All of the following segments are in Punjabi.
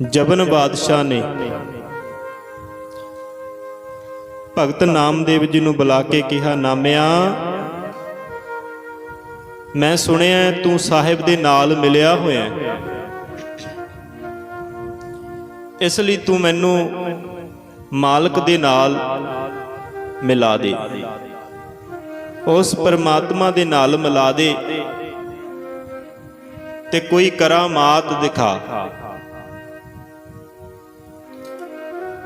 ਜਬਨ ਬਾਦਸ਼ਾਹ ਨੇ। ਭਗਤ ਨਾਮਦੇਵ ਜੀ ਨੂੰ ਬੁਲਾ ਕੇ ਕਿਹਾ, ਨਾਮਿਆ, ਮੈਂ ਸੁਣਿਆ ਤੂੰ ਸਾਹਿਬ ਦੇ ਨਾਲ ਮਿਲਿਆ ਹੋਇਆ ਇਸ ਲਈ ਤੂੰ ਮੈਨੂੰ ਮਾਲਕ ਦੇ ਨਾਲ ਮਿਲਾ ਦੇ। ਉਸ ਪਰਮਾਤਮਾ ਦੇ ਨਾਲ ਮਿਲਾ ਦੇ ਤੇ ਕੋਈ ਕਰਾਮਾਤ ਦਿਖਾ।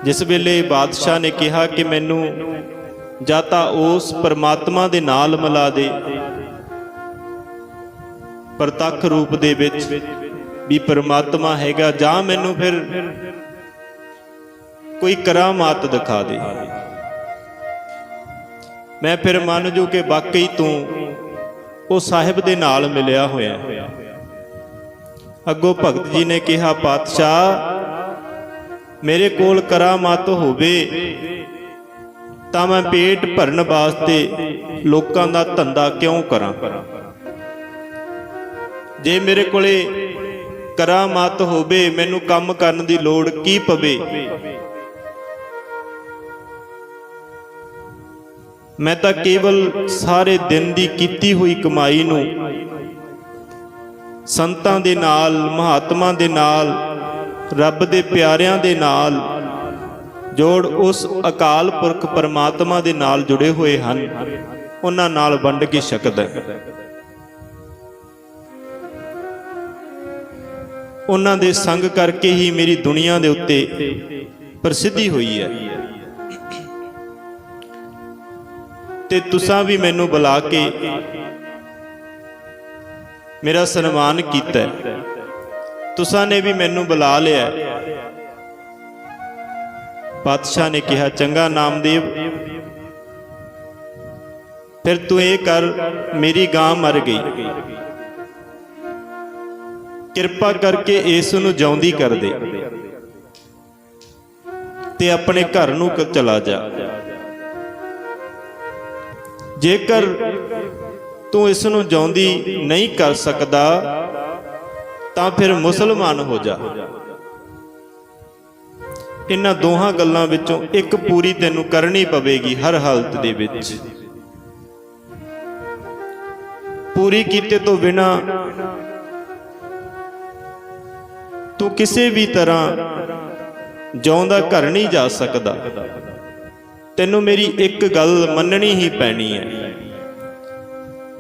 ਜਿਸ ਵੇਲੇ ਬਾਦਸ਼ਾਹ ਨੇ ਕਿਹਾ ਕਿ ਮੈਨੂੰ ਜਾਂ ਤਾਂ ਉਸ ਪਰਮਾਤਮਾ ਦੇ ਨਾਲ ਮਿਲਾ ਦੇ, ਪ੍ਰਤੱਖ ਰੂਪ ਦੇ ਵਿੱਚ ਵੀ ਪਰਮਾਤਮਾ ਹੈਗਾ, ਜਾਂ ਮੈਨੂੰ ਫਿਰ ਕੋਈ ਕਰਾਮਾਤ ਦਿਖਾ ਦੇ। ਮੈਂ ਫਿਰ ਮੰਨ ਜੂ ਕਿ ਵਾਕਈ ਤੂੰ ਉਹ ਸਾਹਿਬ ਦੇ ਨਾਲ ਮਿਲਿਆ ਹੋਇਆ। ਅੱਗੋਂ ਭਗਤ ਜੀ ਨੇ ਕਿਹਾ, ਪਾਤਸ਼ਾਹ ਮੇਰੇ ਕੋਲ ਕਰਾਮਾਤ ਹੋਵੇ, ਤਾਂ ਮੈਂ ਪੇਟ ਭਰਨ ਵਾਸਤੇ ਲੋਕਾਂ ਦਾ ਧੰਦਾ ਕਿਉਂ ਕਰਾਂ? ਜੇ ਮੇਰੇ ਕੋਲੇ ਕਰਾਮਾਤ ਹੋਵੇ, ਮੈਨੂੰ ਕੰਮ ਕਰਨ ਦੀ ਲੋੜ ਕੀ ਪਵੇ? ਮੈਂ ਤਾਂ ਕੇਵਲ ਸਾਰੇ ਦਿਨ ਦੀ ਕੀਤੀ ਹੋਈ ਕਮਾਈ ਨੂੰ ਸੰਤਾਂ ਦੇ ਨਾਲ, ਮਹਾਤਮਾ ਦੇ ਨਾਲ ਰੱਬ ਦੇ ਪਿਆਰਿਆਂ ਦੇ ਨਾਲ ਜੋੜ ਉਸ ਅਕਾਲ ਪੁਰਖ ਪਰਮਾਤਮਾ ਦੇ ਨਾਲ ਜੁੜੇ ਹੋਏ ਹਨ, ਉਹਨਾਂ ਨਾਲ ਵੰਡ ਕੇ ਸਕਦਾ ਹੈ। ਉਹਨਾਂ ਦੇ ਸੰਗ ਕਰਕੇ ਹੀ ਮੇਰੀ ਦੁਨੀਆ ਦੇ ਉੱਤੇ ਪ੍ਰਸਿੱਧੀ ਹੋਈ ਹੈ ਤੇ ਤੁਸੀਂ ਵੀ ਮੈਨੂੰ ਬੁਲਾ ਕੇ ਮੇਰਾ ਸਨਮਾਨ ਕੀਤਾ ਹੈ। ਤੁਸਾਂ ਨੇ ਵੀ ਮੈਨੂੰ ਬੁਲਾ ਲਿਆ ਹੈ। ਪਾਤਸ਼ਾਹ ਨੇ ਕਿਹਾ, ਚੰਗਾ ਨਾਮਦੇਵ, ਫਿਰ ਤੂੰ ਇਹ ਕਰ, ਮੇਰੀ ਗਾਂ ਮਰ ਗਈ ਕਿਰਪਾ ਕਰਕੇ ਇਸ ਨੂੰ ਜਿਉਂਦੀ ਕਰ ਦੇ ਤੇ ਆਪਣੇ ਘਰ ਨੂੰ ਚਲਾ ਜਾ ਜੇਕਰ ਤੂੰ ਇਸ ਨੂੰ ਜਿਉਂਦੀ ਨਹੀਂ ਕਰ ਸਕਦਾ ਤਾਂ ਫਿਰ ਮੁਸਲਮਾਨ ਹੋ ਜਾ। ਇਹਨਾਂ ਦੋਹਾਂ ਗੱਲਾਂ ਵਿੱਚੋਂ ਇੱਕ ਪੂਰੀ ਤੈਨੂੰ ਕਰਨੀ ਪਵੇਗੀ ਹਰ ਹਾਲਤ ਦੇ ਵਿੱਚ। ਪੂਰੀ ਕੀਤੇ ਤੋਂ ਬਿਨਾ ਤੂੰ ਕਿਸੇ ਵੀ ਤਰ੍ਹਾਂ ਜਿਉਂਦਾ ਘਰ ਨਹੀਂ ਜਾ ਸਕਦਾ। ਤੈਨੂੰ ਮੇਰੀ ਇੱਕ ਗੱਲ ਮੰਨਣੀ ਹੀ ਪੈਣੀ ਹੈ।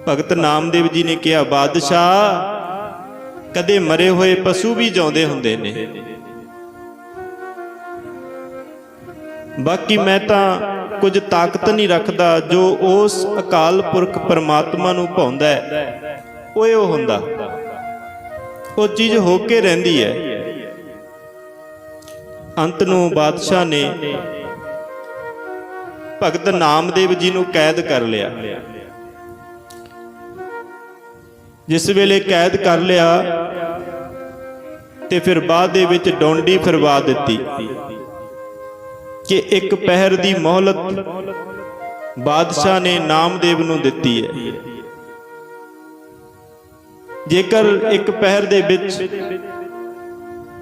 ਭਗਤ ਨਾਮਦੇਵ ਜੀ ਨੇ ਕਿਹਾ, ਬਾਦਸ਼ਾਹ ਕਦੇ ਮਰੇ ਹੋਏ ਪਸ਼ੂ ਵੀ ਜਿਉਂਦੇ ਹੁੰਦੇ ਨੇ। ਬਾਕੀ ਮੈਂ ਤਾਂ ਕੁਝ ਤਾਕਤ ਨਹੀਂ ਰੱਖਦਾ ਜੋ ਉਸ ਅਕਾਲ ਪੁਰਖ ਪਰਮਾਤਮਾ ਨੂੰ ਭਾਉਂਦਾ ਹੈ। ਉਹ ਇਹ ਹੁੰਦਾ। ਉਹ ਚੀਜ਼ ਹੋ ਕੇ ਰਹਿੰਦੀ ਹੈ। ਅੰਤ ਨੂੰ ਬਾਦਸ਼ਾਹ ਨੇ ਭਗਤ ਨਾਮਦੇਵ ਜੀ ਨੂੰ ਕੈਦ ਕਰ ਲਿਆ। ਜਿਸ ਵੇਲੇ ਕੈਦ ਕਰ ਲਿਆ ਤੇ ਫਿਰ ਬਾਅਦ ਦੇ ਵਿੱਚ ਡੋਂਡੀ ਫਿਰਵਾ ਦਿੱਤੀ ਕਿ ਇੱਕ ਪਹਿਰ ਦੀ ਮੌਲਤ ਬਾਦਸ਼ਾਹ ਨੇ ਨਾਮਦੇਵ ਨੂੰ ਦਿੱਤੀ ਹੈ। ਜੇਕਰ ਇੱਕ ਪਹਿਰ ਦੇ ਵਿੱਚ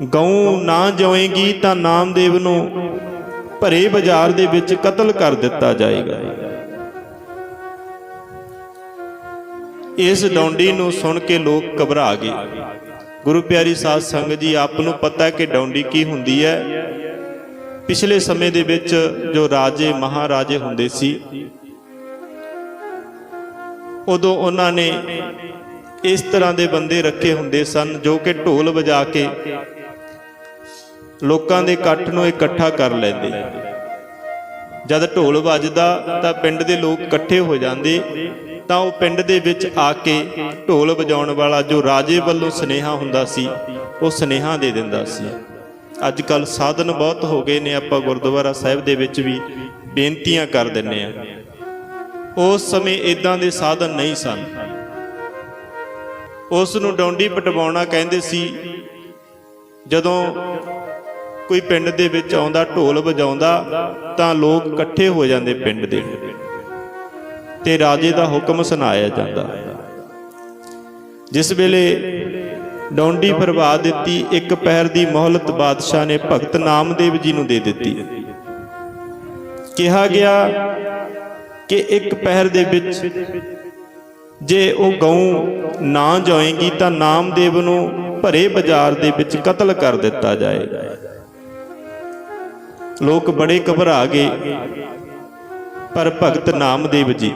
ਗਊ ਨਾ ਜਵੇਗੀ ਤਾਂ ਨਾਮਦੇਵ ਨੂੰ ਭਰੇ ਬਾਜ਼ਾਰ ਦੇ ਵਿੱਚ ਕਤਲ ਕਰ ਦਿੱਤਾ ਜਾਏਗਾ। ਇਸ ਡੌਂਡੀ ਨੂੰ ਸੁਣ ਕੇ ਲੋਕ ਘਬਰਾ ਗਏ। ਗੁਰੂ ਪਿਆਰੀ ਸਾਧ ਸੰਗਤ ਜੀ, ਆਪ ਨੂੰ ਪਤਾ ਕਿ ਡੌਂਡੀ ਕੀ ਹੁੰਦੀ ਹੈ। ਪਿਛਲੇ ਸਮੇਂ ਦੇ ਵਿੱਚ ਜੋ ਰਾਜੇ, ਮਹਾਰਾਜੇ ਹੁੰਦੇ ਸੀ, ਉਦੋਂ ਉਹਨਾਂ ਨੇ ਇਸ ਤਰ੍ਹਾਂ ਦੇ ਬੰਦੇ ਰੱਖੇ ਹੁੰਦੇ ਸਨ ਜੋ ਕਿ ਢੋਲ ਵਜਾ ਕੇ ਲੋਕਾਂ ਦੇ ਇਕੱਠ ਨੂੰ ਇਕੱਠਾ ਕਰ ਲੈਂਦੇ। ਜਦ ਢੋਲ ਵੱਜਦਾ ਤਾਂ ਪਿੰਡ ਦੇ ਲੋਕ ਇਕੱਠੇ ਹੋ ਜਾਂਦੇ। ਤਾਂ ਉਹ ਪਿੰਡ ਦੇ ਵਿੱਚ ਆ ਕੇ ਢੋਲ ਵਜਾਉਣ ਵਾਲਾ ਜੋ ਰਾਜੇ ਵੱਲੋਂ ਸਨੇਹਾ ਹੁੰਦਾ ਸੀ, ਉਹ ਸਨੇਹਾ ਦੇ ਦਿੰਦਾ ਸੀ। ਅੱਜ ਕੱਲ ਸਾਧਨ ਬਹੁਤ ਹੋ ਗਏ ਨੇ, ਆਪਾਂ ਗੁਰਦੁਆਰਾ ਸਾਹਿਬ ਦੇ ਵਿੱਚ ਵੀ ਬੇਨਤੀਆਂ ਕਰ ਦਿੰਨੇ ਆ ਉਸ ਸਮੇਂ ਇਦਾਂ ਦੇ ਸਾਧਨ ਨਹੀਂ ਸਨ। ਉਸ ਨੂੰ ਡੌਂਡੀ ਪਟਵਾਉਣਾ ਕਹਿੰਦੇ ਸੀ, ਜਦੋਂ ਕੋਈ ਪਿੰਡ ਦੇ ਵਿੱਚ ਆਉਂਦਾ, ਢੋਲ ਵਜਾਉਂਦਾ, ਤਾਂ ਲੋਕ ਇਕੱਠੇ ਹੋ ਜਾਂਦੇ ਪਿੰਡ ਦੇ। ਤੇ ਰਾਜੇ ਦਾ ਹੁਕਮ ਸੁਣਾਇਆ ਜਾਂਦਾ। ਜਿਸ ਵੇਲੇ ਡੌਂਡੀ ਫਰਵਾ ਦਿੱਤੀ, ਇੱਕ ਪਹਿਰ ਦੀ ਮੌਹਲਤ ਬਾਦਸ਼ਾਹ ਨੇ ਭਗਤ ਨਾਮਦੇਵ ਜੀ ਨੂੰ ਦੇ ਦਿੱਤੀ। ਕਿਹਾ ਗਿਆ ਕਿ ਇੱਕ ਪਹਿਰ ਦੇ ਵਿੱਚ ਜੇ ਉਹ ਗਊ ਨਾ ਜਾਏਗੀ ਤਾਂ ਨਾਮਦੇਵ ਨੂੰ ਭਰੇ ਬਾਜ਼ਾਰ ਦੇ ਵਿੱਚ ਕਤਲ ਕਰ ਦਿੱਤਾ ਜਾਏਗਾ ਲੋਕ ਬੜੇ ਘਬਰਾ ਗਏ। ਪਰ ਭਗਤ ਨਾਮਦੇਵ ਜੀ।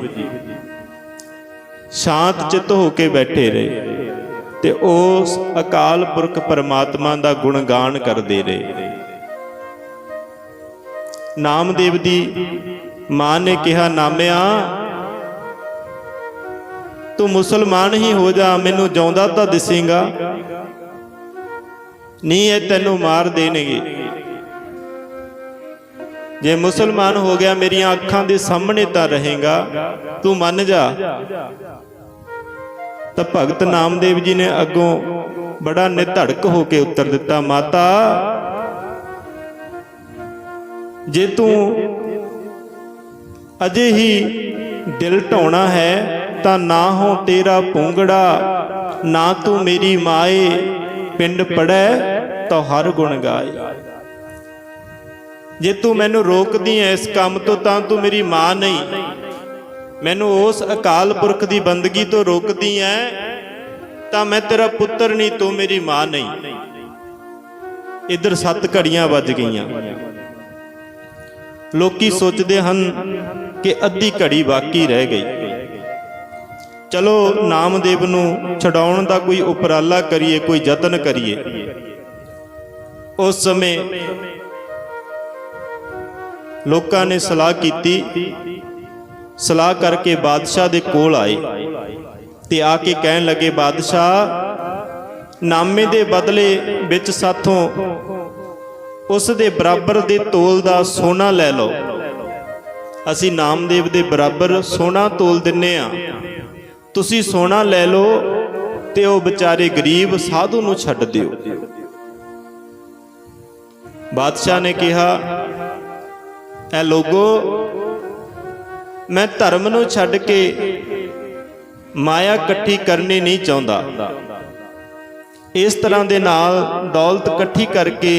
ਸ਼ਾਂਤ ਚਿੱਤ ਹੋ ਕੇ ਬੈਠੇ ਰਹੇ ਤੇ ਉਸ ਅਕਾਲ ਪੁਰਖ ਪਰਮਾਤਮਾ ਦਾ ਗੁਣਗਾਨ ਕਰਦੇ ਰਹੇ। ਨਾਮਦੇਵ ਦੀ ਮਾਂ ਨੇ ਕਿਹਾ, ਨਾਮਿਆ, ਤੂੰ ਮੁਸਲਮਾਨ ਹੀ ਹੋ ਜਾ, ਮੈਨੂੰ ਜਿਉਂਦਾ ਤਾਂ ਦਿਸੇਗਾ। ਨਹੀਂ ਇਹ ਤੈਨੂੰ ਮਾਰ ਦੇਣਗੇ। ਜੇ ਮੁਸਲਮਾਨ ਹੋ ਗਿਆ, ਮੇਰੀਆਂ ਅੱਖਾਂ ਦੇ ਸਾਹਮਣੇ ਤਾਂ ਰਹੇਗਾ। ਤੂੰ ਮੰਨ ਜਾ। ਤਾਂ ਭਗਤ ਨਾਮਦੇਵ ਜੀ ਨੇ ਅੱਗੋਂ ਬੜਾ ਨਿਧੜਕ ਹੋ ਕੇ ਉੱਤਰ ਦਿੱਤਾ, ਮਾਤਾ, ਜੇ ਤੂੰ ਅਜੇ ਹੀ ਦਿਲ ਢਾਉਣਾ ਹੈ, ਤਾਂ ਨਾ ਹੋ ਤੇਰਾ ਪੂੰਗੜਾ, ਨਾ ਤੂੰ ਮੇਰੀ ਮਾਏ, ਪਿੰਡ ਪੜੈ ਤਾਂ ਹਰ ਗੁਣ ਗਾਏ। ਜੇ ਤੂੰ ਮੈਨੂੰ ਰੋਕਦੀ ਐ ਇਸ ਕੰਮ ਤੋਂ, ਤਾਂ ਤੂੰ ਮੇਰੀ ਮਾਂ ਨਹੀਂ। ਮੈਨੂੰ ਉਸ ਅਕਾਲ ਪੁਰਖ ਦੀ ਬੰਦਗੀ ਤੋਂ ਰੋਕਦੀ ਐ, ਤਾਂ ਮੈਂ ਤੇਰਾ ਪੁੱਤਰ ਨਹੀਂ, ਤੂੰ ਮੇਰੀ ਮਾਂ ਨਹੀਂ। ਇਧਰ ਸੱਤ ਘੜੀਆਂ ਵੱਜ ਗਈਆਂ। ਲੋਕੀ ਸੋਚਦੇ ਹਨ ਕਿ ਅੱਧੀ ਘੜੀ ਬਾਕੀ ਰਹਿ ਗਈ। ਚਲੋ ਨਾਮਦੇਵ ਨੂੰ ਛਡਾਉਣ ਦਾ ਕੋਈ ਉਪਰਾਲਾ ਕਰੀਏ, ਕੋਈ ਯਤਨ ਕਰੀਏ। ਉਸ ਸਮੇਂ ਲੋਕਾਂ ਨੇ ਸਲਾਹ ਕੀਤੀ। ਸਲਾਹ ਕਰਕੇ ਬਾਦਸ਼ਾਹ ਦੇ ਕੋਲ ਆਏ ਤੇ ਆ ਕੇ ਕਹਿਣ ਲੱਗੇ, ਬਾਦਸ਼ਾਹ, ਨਾਮੇ ਦੇ ਬਦਲੇ ਵਿੱਚ ਸਾਥੋਂ ਉਸ ਦੇ ਬਰਾਬਰ ਦੇ ਤੋਲ ਦਾ ਸੋਨਾ ਲੈ ਲਓ। ਅਸੀਂ ਨਾਮਦੇਵ ਦੇ ਬਰਾਬਰ ਸੋਨਾ ਤੋਲ ਦਿੰਨੇ ਆ। ਤੁਸੀਂ ਸੋਨਾ ਲੈ ਲਓ ਤੇ ਉਹ ਵਿਚਾਰੇ ਗਰੀਬ ਸਾਧੂ ਨੂੰ ਛੱਡ ਦਿਓ। ਬਾਦਸ਼ਾਹ ਨੇ ਕਿਹਾ ਐ ਲੋਗੋ। ਮੈਂ ਧਰਮ ਨੂੰ ਛੱਡ ਕੇ ਮਾਇਆ ਇਕੱਠੀ ਕਰਨੀ ਨਹੀਂ ਚਾਹੁੰਦਾ। ਇਸ ਤਰ੍ਹਾਂ ਦੇ ਨਾਲ ਦੌਲਤ ਇਕੱਠੀ ਕਰਕੇ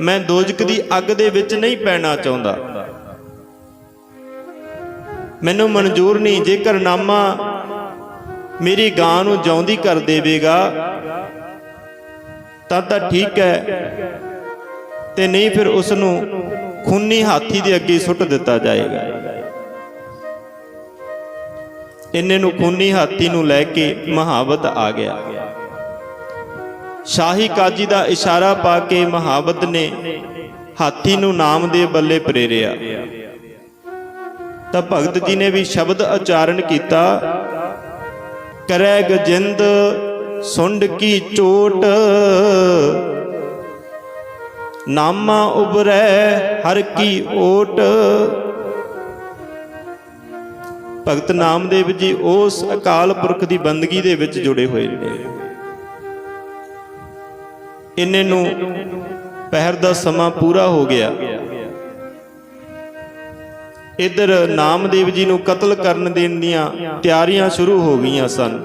ਮੈਂ ਦੋਜਕ ਦੀ ਅੱਗ ਦੇ ਵਿੱਚ ਨਹੀਂ ਪੈਣਾ ਚਾਹੁੰਦਾ। ਮੈਨੂੰ ਮਨਜ਼ੂਰ ਨਹੀਂ, ਜੇਕਰ ਨਾਮਾ ਮੇਰੀ ਗਾਂ ਨੂੰ ਜਿਉਂਦੀ ਕਰ ਦੇਵੇਗਾ, ਤਾਂ ਤਾਂ ਠੀਕ ਹੈ, ਤੇ ਨਹੀਂ ਫਿਰ ਉਸ ਨੂੰ ਖੂਨੀ ਹਾਥੀ ਦੇ ਅੱਗੇ ਸੁੱਟ ਦਿੱਤਾ ਜਾਏਗਾ। ਇੰਨੇ ਨੂੰ ਖੂਨੀ ਹਾਥੀ ਨੂੰ ਲੈ ਕੇ ਮਹਾਵਤ ਆ ਗਿਆ। ਸ਼ਾਹੀ ਕਾਜੀ ਦਾ ਇਸ਼ਾਰਾ ਪਾ ਕੇ ਮਹਾਵਤ ਨੇ ਹਾਥੀ ਨੂੰ ਨਾਮ ਦੇ ਬੱਲੇ ਪ੍ਰੇਰਿਆ। ਤਾਂ ਭਗਤ ਜੀ ਨੇ ਵੀ ਸ਼ਬਦ ਉਚਾਰਨ ਕੀਤਾ, ਕਰੈ ਗਜਿੰਦ ਸੁੰਡ ਕੀ ਚੋਟ ਨਾਮਾ ਉਬਰੈ ਹਰ ਕੀ ਓਟ। ਭਗਤ ਨਾਮਦੇਵ ਜੀ ਉਸ ਅਕਾਲ ਪੁਰਖ ਦੀ ਬੰਦਗੀ ਦੇ ਵਿੱਚ ਜੁੜੇ ਹੋਏ ਨੇ। ਇੰਨੇ ਨੂੰ ਪਹਿਰ ਦਾ ਸਮਾਂ ਪੂਰਾ ਹੋ ਗਿਆ। ਇਧਰ ਨਾਮਦੇਵ ਜੀ ਨੂੰ ਕਤਲ ਕਰਨ ਦੇਣ ਦੀਆਂ ਤਿਆਰੀਆਂ ਸ਼ੁਰੂ ਹੋ ਗਈਆਂ ਸਨ।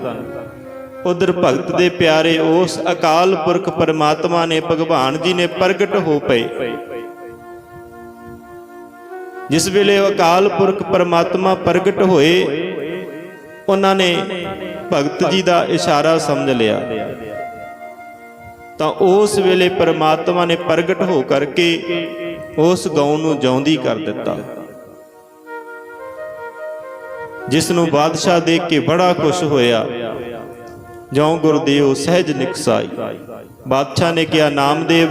ਉਧਰ ਭਗਤ ਦੇ ਪਿਆਰੇ ਉਸ ਅਕਾਲ ਪੁਰਖ ਪਰਮਾਤਮਾ ਨੇ ਭਗਵਾਨ ਜੀ ਨੇ ਪ੍ਰਗਟ ਹੋ ਪਏ। ਜਿਸ ਵੇਲੇ ਅਕਾਲ ਪੁਰਖ ਪਰਮਾਤਮਾ ਪ੍ਰਗਟ ਹੋਏ, ਉਹਨਾਂ ਨੇ ਭਗਤ ਜੀ ਦਾ ਇਸ਼ਾਰਾ ਸਮਝ ਲਿਆ। ਤਾਂ ਉਸ ਵੇਲੇ ਪਰਮਾਤਮਾ ਨੇ ਪ੍ਰਗਟ ਹੋ ਕਰਕੇ ਉਸ ਗਊ ਨੂੰ ਜਿਉਂਦੀ ਕਰ ਦਿੱਤਾ। ਜਿਸ ਨੂੰ ਬਾਦਸ਼ਾਹ ਦੇਖ ਕੇ ਬੜਾ ਖੁਸ਼ ਹੋਇਆ। ਜਿਉ ਗੁਰਦੇਵ ਸਹਿਜ ਨਿਕਸਾਈ। ਬਾਦਸ਼ਾਹ ਨੇ ਕਿਹਾ, ਨਾਮਦੇਵ,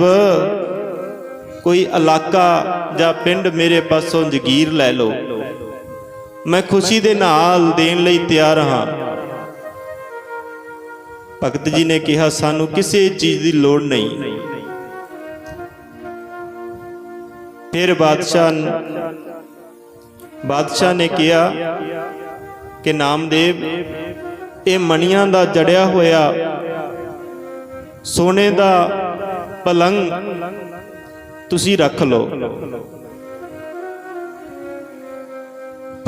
ਕੋਈ ਇਲਾਕਾ ਜਾਂ ਪਿੰਡ ਮੇਰੇ ਪਾਸੋਂ ਜਗੀਰ ਲੈ ਲਓ। ਮੈਂ ਖੁਸ਼ੀ ਦੇ ਨਾਲ ਦੇਣ ਲਈ ਤਿਆਰ ਹਾਂ। ਭਗਤ ਜੀ ਨੇ ਕਿਹਾ, ਸਾਨੂੰ ਕਿਸੇ ਚੀਜ਼ ਦੀ ਲੋੜ ਨਹੀਂ। ਫਿਰ ਬਾਦਸ਼ਾਹ ਬਾਦਸ਼ਾਹ ਨੇ ਕਿਹਾ ਕਿ, ਨਾਮਦੇਵ ਇਹ ਮਣੀਆਂ ਦਾ ਜੜਿਆ ਹੋਇਆ, ਸੋਨੇ ਦਾ ਪਲੰਗ ਤੁਸੀਂ ਰੱਖ ਲਓ।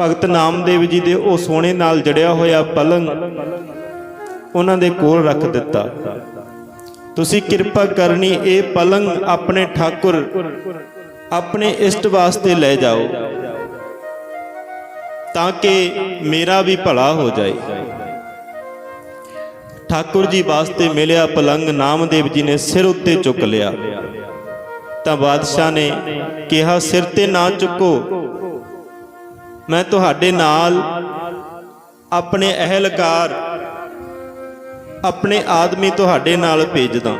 ਭਗਤ ਨਾਮਦੇਵ ਜੀ ਦੇ ਉਹ ਸੋਨੇ ਨਾਲ ਜੜਿਆ ਹੋਇਆ ਪਲੰਗ ਉਹਨਾਂ ਦੇ ਕੋਲ ਰੱਖ ਦਿੱਤਾ। ਤੁਸੀਂ ਕਿਰਪਾ ਕਰਨੀ ਇਹ ਪਲੰਗ ਆਪਣੇ ਠਾਕੁਰ, ਆਪਣੇ ਇਸ਼ਟ ਵਾਸਤੇ ਲੈ ਜਾਓ, ਤਾਂ ਕਿ ਮੇਰਾ ਵੀ ਭਲਾ ਹੋ ਜਾਏ। ਠਾਕੁਰ ਜੀ ਵਾਸਤੇ ਮਿਲਿਆ ਪਲੰਗ ਨਾਮਦੇਵ ਜੀ ਨੇ ਸਿਰ ਉੱਤੇ ਚੁੱਕ ਲਿਆ। ਤਾਂ ਬਾਦਸ਼ਾਹ ਨੇ ਕਿਹਾ, ਸਿਰ ਤੇ ਨਾ ਚੁੱਕੋ। ਮੈਂ ਤੁਹਾਡੇ ਨਾਲ ਆਪਣੇ ਅਹਿਲਕਾਰ, ਆਪਣੇ ਆਦਮੀ ਤੁਹਾਡੇ ਨਾਲ ਭੇਜਦਾ।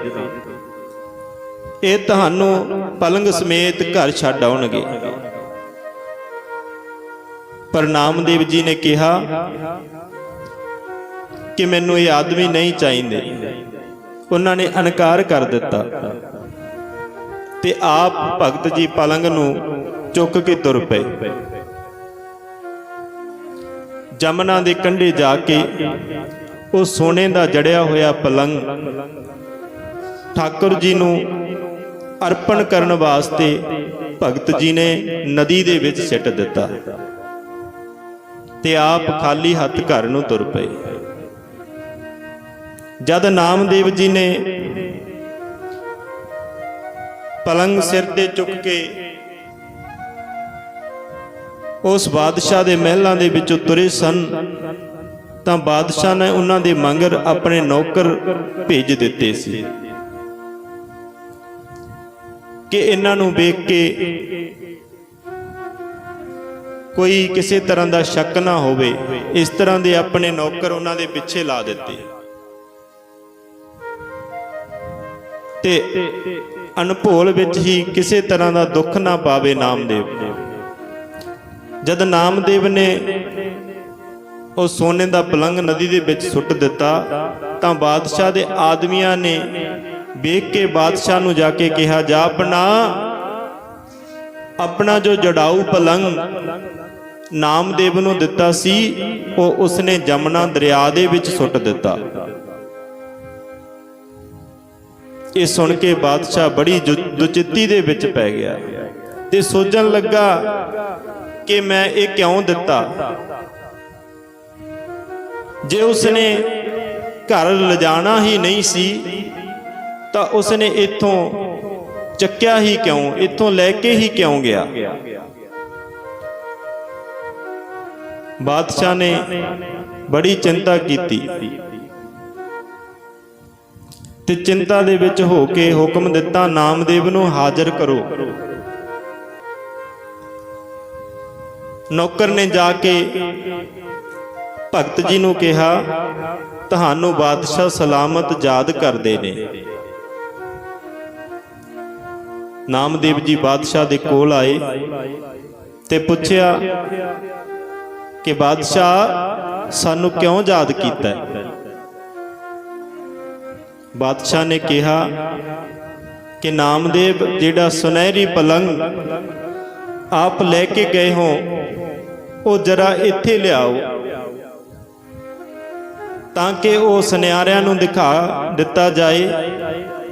ਇਹ ਤੁਹਾਨੂੰ ਪਲੰਗ ਸਮੇਤ ਘਰ ਛੱਡ ਆਉਣਗੇ। ਪਰ ਨਾਮਦੇਵ ਜੀ ਨੇ ਕਿਹਾ ਕਿ ਮੈਨੂੰ ਇਹ ਆਦਮੀ ਨਹੀਂ ਚਾਹੀਦੇ। ਉਹਨਾਂ ਨੇ ਇਨਕਾਰ ਕਰ ਦਿੱਤਾ। ਤੇ ਆਪ ਭਗਤ ਜੀ ਪਲੰਗ ਨੂੰ ਚੁੱਕ ਕੇ ਤੁਰ ਪਏ। ਜਮਨਾ ਦੇ ਕੰਢੇ ਜਾ ਕੇ ਉਹ ਸੋਨੇ ਦਾ ਜੜਿਆ ਹੋਇਆ ਪਲੰਗ ਠਾਕੁਰ ਜੀ ਨੂੰ ਅਰਪਣ ਕਰਨ ਵਾਸਤੇ ਭਗਤ ਜੀ ਨੇ ਨਦੀ ਦੇ ਵਿੱਚ ਸਿੱਟ ਦਿੱਤਾ। ਤੇ ਆਪ ਖਾਲੀ ਹੱਥ ਘਰ ਨੂੰ ਤੁਰ ਪਏ। ਜਦ ਨਾਮਦੇਵ ਜੀ ਨੇ ਪਲੰਗ ਸਿਰ ਤੇ ਚੁੱਕ ਕੇ ਉਸ ਬਾਦਸ਼ਾਹ ਦੇ ਮਹਿਲਾਂ ਦੇ ਵਿੱਚੋਂ ਤੁਰੇ ਸਨ, ਤਾਂ ਬਾਦਸ਼ਾਹ ਨੇ ਉਹਨਾਂ ਦੇ ਮੰਗਰ ਆਪਣੇ ਨੌਕਰ ਭੇਜ ਦਿੱਤੇ ਸੀ। ਕਿ ਇਹਨਾਂ ਨੂੰ ਵੇਖ ਕੇ ਕੋਈ ਕਿਸੇ ਤਰ੍ਹਾਂ ਦਾ ਸ਼ੱਕ ਨਾ ਹੋਵੇ, ਇਸ ਤਰ੍ਹਾਂ ਦੇ ਆਪਣੇ ਨੌਕਰ ਉਹਨਾਂ ਦੇ ਪਿੱਛੇ ਲਾ ਦਿੱਤੇ। ਤੇ ਅਨਭੋਲ ਵਿੱਚ ਹੀ ਕਿਸੇ ਤਰ੍ਹਾਂ ਦਾ ਦੁੱਖ ਨਾ ਪਾਵੇ ਨਾਮਦੇਵ ਜਦ ਨਾਮਦੇਵ ਨੇ ਉਹ ਸੋਨੇ ਦਾ ਪਲੰਗ ਨਦੀ ਦੇ ਵਿੱਚ ਸੁੱਟ ਦਿੱਤਾ, ਤਾਂ ਬਾਦਸ਼ਾਹ ਦੇ ਆਦਮੀਆਂ ਨੇ ਵੇਖ ਕੇ ਬਾਦਸ਼ਾਹ ਨੂੰ ਜਾ ਕੇ ਕਿਹਾ, ਜਾ ਆਪਣਾ ਆਪਣਾ ਜੋ ਜੜਾਊ ਪਲੰਗ ਨਾਮਦੇਵ ਨੂੰ ਦਿੱਤਾ ਸੀ, ਉਹ ਉਸਨੇ ਜਮਨਾ ਦਰਿਆ ਦੇ ਵਿੱਚ ਸੁੱਟ ਦਿੱਤਾ। ਇਹ ਸੁਣ ਕੇ ਬਾਦਸ਼ਾਹ ਬੜੀ ਦੁ- ਦੁਚਿੱਤੀ ਦੇ ਵਿੱਚ ਪੈ ਗਿਆ ਤੇ ਸੋਚਣ ਲੱਗਾ ਕਿ ਮੈਂ ਇਹ ਕਿਉਂ ਦਿੱਤਾ? ਜੇ ਉਸਨੇ ਘਰ ਲਿਜਾਣਾ ਹੀ ਨਹੀਂ ਸੀ, ਤਾਂ ਉਸਨੇ ਇੱਥੋਂ ਚੱਕਿਆ ਹੀ ਕਿਉਂ? ਇੱਥੋਂ ਲੈ ਕੇ ਹੀ ਕਿਉਂ ਗਿਆ? ਬਾਦਸ਼ਾਹ ਨੇ ਬੜੀ ਚਿੰਤਾ ਕੀਤੀ। ਤੇ ਚਿੰਤਾ ਦੇ ਵਿੱਚ ਹੋ ਕੇ ਹੁਕਮ ਦਿੱਤਾ, ਨਾਮਦੇਵ ਨੂੰ ਹਾਜ਼ਰ ਕਰੋ ਨੌਕਰ ਨੇ ਜਾ ਕੇ ਭਗਤ ਜੀ ਨੂੰ ਕਿਹਾ, ਤੁਹਾਨੂੰ ਬਾਦਸ਼ਾਹ ਸਲਾਮਤ ਯਾਦ ਕਰਦੇ ਨੇ ਨਾਮਦੇਵ ਜੀ ਬਾਦਸ਼ਾਹ ਦੇ ਕੋਲ ਆਏ ਤੇ ਪੁੱਛਿਆ ਕਿ, ਬਾਦਸ਼ਾਹ, ਸਾਨੂੰ ਕਿਉਂ ਯਾਦ ਕੀਤਾ ਹੈ? ਬਾਦਸ਼ਾਹ ਨੇ ਕਿਹਾ ਕਿ ਨਾਮਦੇਵ ਜਿਹੜਾ ਸੁਨਹਿਰੀ ਪਲੰਗ ਆਪ ਲੈ ਕੇ ਗਏ ਹੋ, ਉਹ ਜਰਾ ਇੱਥੇ ਲਿਆਓ, ਤਾਂ ਕਿ ਉਹ ਸੁਨਿਆਰਿਆਂ ਨੂੰ ਦਿਖਾ ਦਿੱਤਾ ਜਾਏ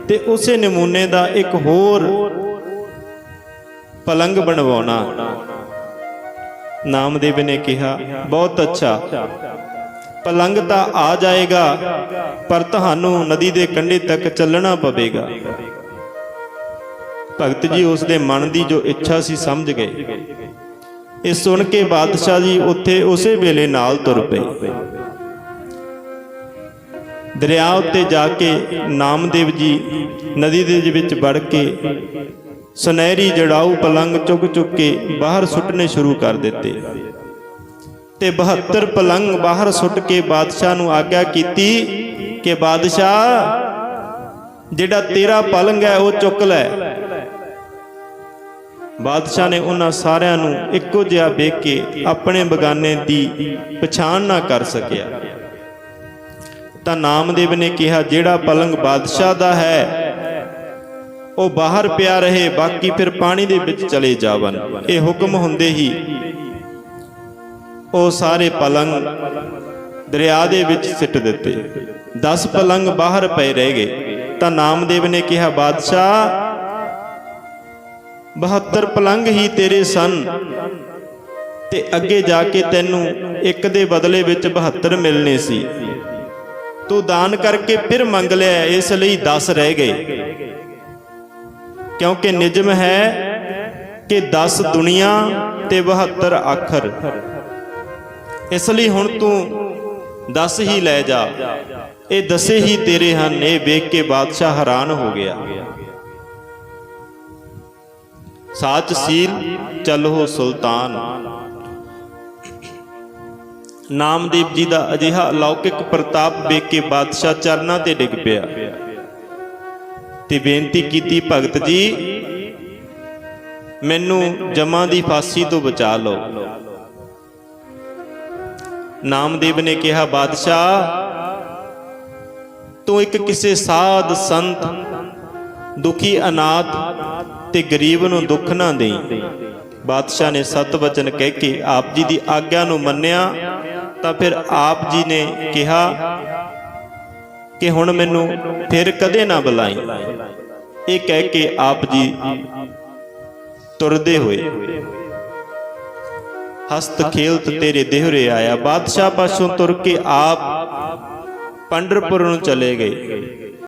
ਤੇ ਉਸੇ ਨਮੂਨੇ ਦਾ ਇੱਕ ਹੋਰ ਪਲੰਗ ਬਣਵਾਉਣਾ। ਨਾਮਦੇਵ ਨੇ ਕਿਹਾ, ਬਹੁਤ ਅੱਛਾ। ਪਲੰਗ ਤਾਂ ਆ ਜਾਏਗਾ, ਪਰ ਤੁਹਾਨੂੰ ਨਦੀ ਦੇ ਕੰਢੇ ਤੱਕ ਚੱਲਣਾ ਪਵੇਗਾ। ਭਗਤ ਜੀ ਉਸ ਦੇ ਮਨ ਦੀ ਜੋ ਇੱਛਾ ਸੀ ਸਮਝ ਗਏ। ਇਹ ਸੁਣ ਕੇ ਬਾਦਸ਼ਾਹ ਜੀ ਉੱਥੇ ਉਸੇ ਵੇਲੇ ਨਾਲ ਤੁਰ ਪਏ। ਦਰਿਆ ਉੱਤੇ ਜਾ ਕੇ ਨਾਮਦੇਵ ਜੀ ਨਦੀ ਦੇ ਵਿੱਚ ਵੜ ਕੇ ਸੁਨਹਿਰੀ ਜੜਾਊ ਪਲੰਗ ਚੁੱਕ ਚੁੱਕ ਕੇ ਬਾਹਰ ਸੁੱਟਣੇ ਸ਼ੁਰੂ ਕਰ ਦਿੱਤੇ। ਤੇ 72 ਪਲੰਗ ਬਾਹਰ ਸੁੱਟ ਕੇ ਬਾਦਸ਼ਾਹ ਨੂੰ ਆਗਿਆ ਕੀਤੀ ਕਿ ਬਾਦਸ਼ਾਹ, ਜਿਹੜਾ ਤੇਰਾ ਪਲੰਗ ਹੈ ਉਹ ਚੁੱਕ ਲੈ। ਬਾਦਸ਼ਾਹ ਨੇ ਉਹਨਾਂ ਸਾਰਿਆਂ ਨੂੰ ਇੱਕੋ ਜਿਹਾ ਵੇਖ ਕੇ ਆਪਣੇ ਬਗਾਨੇ ਦੀ ਪਛਾਣ ਨਾ ਕਰ ਸਕਿਆ। ਤਾਂ ਨਾਮਦੇਵ ਨੇ ਕਿਹਾ, ਜਿਹੜਾ ਪਲੰਗ ਬਾਦਸ਼ਾਹ ਦਾ ਹੈ, ਉਹ ਬਾਹਰ ਪਿਆ ਰਹੇ, ਬਾਕੀ ਫਿਰ ਪਾਣੀ ਦੇ ਵਿੱਚ ਚਲੇ ਜਾਵਨ। ਇਹ ਹੁਕਮ ਹੁੰਦੇ ਹੀ ਉਹ ਸਾਰੇ ਪਲੰਗ ਦਰਿਆ ਦੇ ਵਿੱਚ ਸਿੱਟ ਦਿੱਤੇ। 10 ਪਲੰਗ ਬਾਹਰ ਪਏ ਰਹਿ ਗਏ। ਤਾਂ ਨਾਮਦੇਵ ਨੇ ਕਿਹਾ, ਬਾਦਸ਼ਾਹ 72 ਪਲੰਗ ਹੀ ਤੇਰੇ ਸਨ। ਤੇ ਅੱਗੇ ਜਾ ਕੇ ਤੈਨੂੰ ਇੱਕ ਦੇ ਬਦਲੇ ਵਿੱਚ 72 ਮਿਲਨੇ ਸੀ। ਤੂੰ ਦਾਨ ਕਰਕੇ ਫਿਰ ਮੰਗ ਲਿਆ, ਇਸ ਲਈ 10 ਰਹਿ ਗਏ। ਕਿਉਂਕਿ ਨਿਯਮ ਹੈ ਕਿ 10 ਦੁਨੀਆ ਤੇ 72 ਅੱਖਰ। ਇਸ ਲਈ ਹੁਣ ਤੂੰ ਦੱਸ ਹੀ ਲੈ ਜਾ। ਇਹ ਦਸੇ ਹੀ ਤੇਰੇ ਹਨ, ਇਹ ਵੇਖ ਕੇ ਬਾਦਸ਼ਾਹ ਹੈਰਾਨ ਹੋ ਗਿਆ। ਸਾਚ ਸੀਲ, ਚੱਲੋ ਸੁਲਤਾਨ। ਨਾਮਦੇਵ ਜੀ ਦਾ ਅਜਿਹਾ ਅਲੌਕਿਕ ਪ੍ਰਤਾਪ ਵੇਖ ਕੇ ਬਾਦਸ਼ਾਹ ਚਰਨਾਂ ਤੇ ਡਿੱਗ ਪਿਆ। ਤੇ ਬੇਨਤੀ ਕੀਤੀ, ਭਗਤ ਜੀ, ਮੈਨੂੰ ਜਮਾਂ ਦੀ ਫਾਸੀ ਤੋਂ ਬਚਾ ਲਓ। ਨਾਮਦੇਵ ਨੇ ਕਿਹਾ, ਬਾਦਸ਼ਾਹ, ਤੂੰ ਇੱਕ ਕਿਸੇ ਸਾਧ ਸੰਤ, ਦੁਖੀ ਅਨਾਥ ਤੇ ਗਰੀਬ ਨੂੰ ਦੁੱਖ ਨਾ ਦੇਈ। ਬਾਦਸ਼ਾਹ ਨੇ ਸਤ ਵਚਨ ਕਹਿ ਕੇ ਆਪ ਜੀ ਦੀ ਆਗਿਆ ਨੂੰ ਮੰਨਿਆ। ਤਾਂ ਫਿਰ ਆਪ ਜੀ ਨੇ ਕਿਹਾ ਕਿ ਹੁਣ ਮੈਨੂੰ ਫਿਰ ਕਦੇ ਨਾ ਬੁਲਾਈ। ਇਹ ਕਹਿ ਕੇ ਆਪ ਜੀ ਤੁਰਦੇ ਹੋਏ ਹਸਤ ਖੇਲਤ ਤੇਰੇ ਦੇਹਰੇ ਆਇਆ। ਬਾਦਸ਼ਾਹ ਪਾਸੋਂ ਤੁਰ ਕੇ ਆਪ ਪੰਡਰਪੁਰ ਨੂੰ ਚਲੇ ਗਏ।